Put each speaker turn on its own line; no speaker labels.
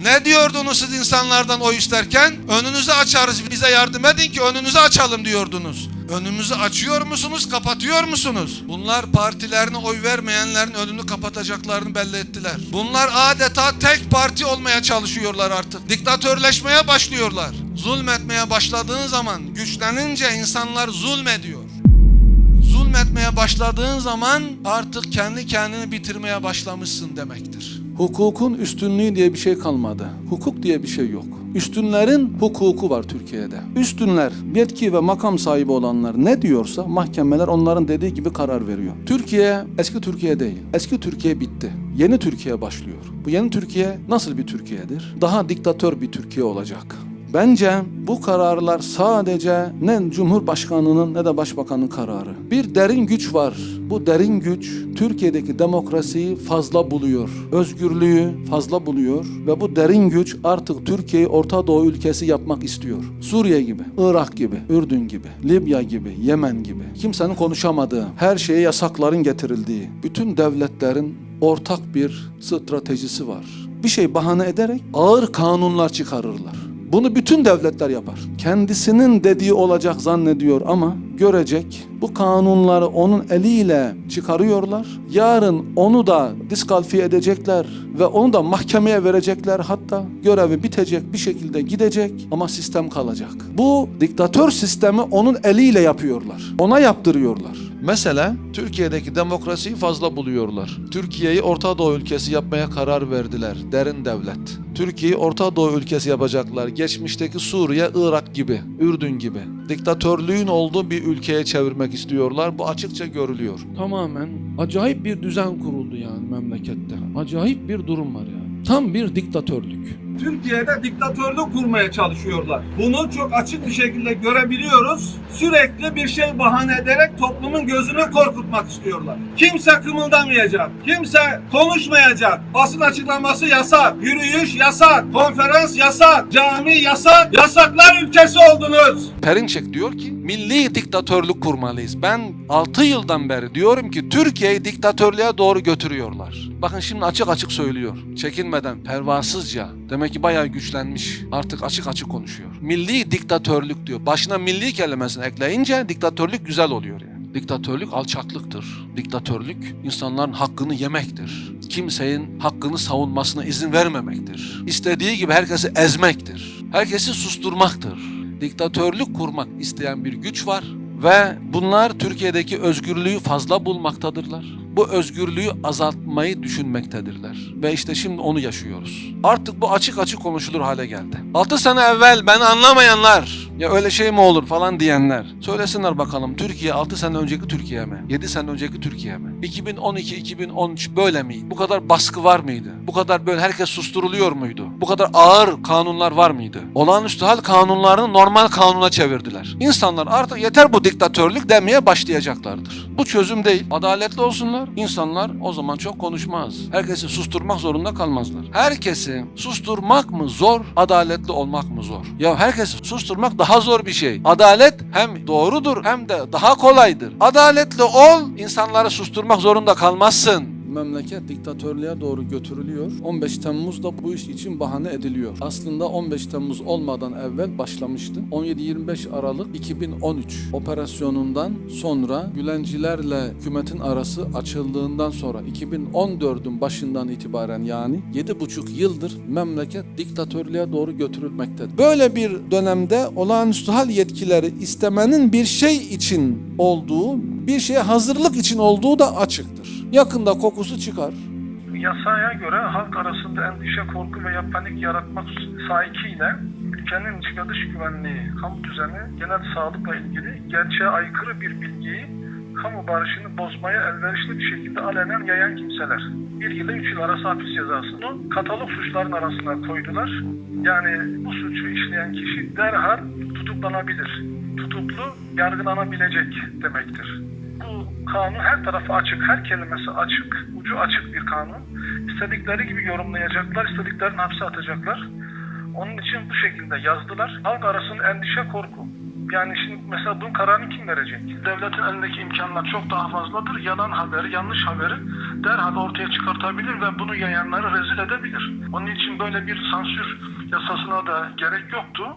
Ne diyordunuz siz insanlardan oy isterken? Önünüzü açarız bize yardım edin ki önünüzü açalım diyordunuz. Önümüzü açıyor musunuz, kapatıyor musunuz? Bunlar partilerine oy vermeyenlerin önünü kapatacaklarını belli ettiler. Bunlar adeta tek parti olmaya çalışıyorlar artık. Diktatörleşmeye başlıyorlar. Zulmetmeye başladığın zaman güçlenince insanlar zulmediyor. Zulmetmeye başladığın zaman artık kendi kendini bitirmeye başlamışsın demektir.
Hukukun üstünlüğü diye bir şey kalmadı. Hukuk diye bir şey yok. Üstünlerin hukuku var Türkiye'de. Üstünler, yetki ve makam sahibi olanlar ne diyorsa mahkemeler onların dediği gibi karar veriyor. Türkiye eski Türkiye değil. Eski Türkiye bitti. Yeni Türkiye başlıyor. Bu yeni Türkiye nasıl bir Türkiye'dir? Daha diktatör bir Türkiye olacak. Bence bu kararlar sadece ne Cumhurbaşkanı'nın ne de Başbakan'ın kararı. Bir derin güç var. Bu derin güç Türkiye'deki demokrasiyi fazla buluyor. Özgürlüğü fazla buluyor ve bu derin güç artık Türkiye'yi Orta Doğu ülkesi yapmak istiyor. Suriye gibi, Irak gibi, Ürdün gibi, Libya gibi, Yemen gibi. Kimsenin konuşamadığı, her şeye yasakların getirildiği, bütün devletlerin ortak bir stratejisi var. Bir şey bahane ederek ağır kanunlar çıkarırlar. Bunu bütün devletler yapar. Kendisinin dediği olacak zannediyor ama görecek bu kanunları onun eliyle çıkarıyorlar. Yarın onu da diskalifiye edecekler ve onu da mahkemeye verecekler. Hatta görevi bitecek bir şekilde gidecek ama sistem kalacak. Bu diktatör sistemi onun eliyle yapıyorlar. Ona yaptırıyorlar. Mesela Türkiye'deki demokrasiyi fazla buluyorlar. Türkiye'yi Orta Doğu ülkesi yapmaya karar verdiler. Derin devlet. Türkiye'yi Orta Doğu ülkesi yapacaklar. Geçmişteki Suriye, Irak gibi, Ürdün gibi. Diktatörlüğün olduğu bir ülkeye çevirmek istiyorlar. Bu açıkça görülüyor. Tamamen acayip bir düzen kuruldu yani memlekette. Acayip bir durum var yani. Tam bir diktatörlük.
Türkiye'de diktatörlük kurmaya çalışıyorlar. Bunu çok açık bir şekilde görebiliyoruz. Sürekli bir şey bahane ederek toplumun gözünü korkutmak istiyorlar. Kimse kımıldamayacak, kimse konuşmayacak. Basın açıklaması yasak, yürüyüş yasak, konferans yasak, cami yasak, yasaklar ülkesi oldunuz.
Perinçek diyor ki milli diktatörlük kurmalıyız. Ben 6 yıldan beri diyorum ki Türkiye'yi diktatörlüğe doğru götürüyorlar. Bakın şimdi açık açık söylüyor. Çekinmeden, pervasızca. Demek ki bayağı güçlenmiş. Artık açık açık konuşuyor. Milli diktatörlük diyor. Başına milli kelimesini ekleyince diktatörlük güzel oluyor yani. Diktatörlük alçaklıktır. Diktatörlük insanların hakkını yemektir. Kimsenin hakkını savunmasına izin vermemektir. İstediği gibi herkesi ezmektir. Herkesi susturmaktır. Diktatörlük kurmak isteyen bir güç var ve bunlar Türkiye'deki özgürlüğü fazla bulmaktadırlar. Bu özgürlüğü azaltmayı düşünmektedirler. Ve işte şimdi onu yaşıyoruz. Artık bu açık açık konuşulur hale geldi. 6 sene evvel ben anlamayanlar ya öyle şey mi olur falan diyenler. Söylesinler bakalım Türkiye 6 sene önceki Türkiye mi? 7 sene önceki Türkiye mi? 2012-2013 böyle miydi? Bu kadar baskı var mıydı? Bu kadar böyle herkes susturuluyor muydu? Bu kadar ağır kanunlar var mıydı? Olağanüstü hal kanunlarını normal kanuna çevirdiler. İnsanlar artık yeter bu diktatörlük demeye başlayacaklardır. Bu çözüm değil. Adaletli olsunlar. İnsanlar o zaman çok konuşmaz. Herkesi susturmak zorunda kalmazlar. Herkesi susturmak mı zor, adaletli olmak mı zor? Ya herkesi susturmak daha zor bir şey. Adalet hem doğrudur hem de daha kolaydır. Adaletli ol, insanları susturmak zorunda kalmazsın memleket diktatörlüğe doğru götürülüyor. 15 Temmuz'da bu iş için bahane ediliyor. Aslında 15 Temmuz olmadan evvel başlamıştı. 17-25 Aralık 2013 operasyonundan sonra Gülencilerle hükümetin arası açıldığından sonra 2014'ün başından itibaren yani 7,5 yıldır memleket diktatörlüğe doğru götürülmektedir. Böyle bir dönemde olağanüstü hal yetkileri istemenin bir şey için olduğu, bir şeye hazırlık için olduğu da açıktır. Yakında kokusu çıkar.
Yasaya göre halk arasında endişe, korku veya panik yaratmak sahikiyle ülkenin iç ve dış güvenliği, kamu düzeni, genel sağlıkla ilgili gerçeğe aykırı bir bilgiyi kamu barışını bozmaya elverişli bir şekilde alenen yayan kimseler. Bir yıla üç yıl arası hapis cezasını katalog suçların arasına koydular. Yani bu suçu işleyen kişi derhal tutuklanabilir. Tutuklu yargılanabilecek demektir. Bu kanun her tarafı açık, her kelimesi açık, ucu açık bir kanun. İstedikleri gibi yorumlayacaklar, istediklerini hapse atacaklar. Onun için bu şekilde yazdılar. Halk arasında endişe, korku
Yani şimdi mesela bunun kararını kim verecek? Devletin elindeki imkanlar çok daha fazladır. Yalan haberi, yanlış haberi derhal ortaya çıkartabilir ve bunu yayanları rezil edebilir. Onun için böyle bir sansür yasasına da gerek yoktu.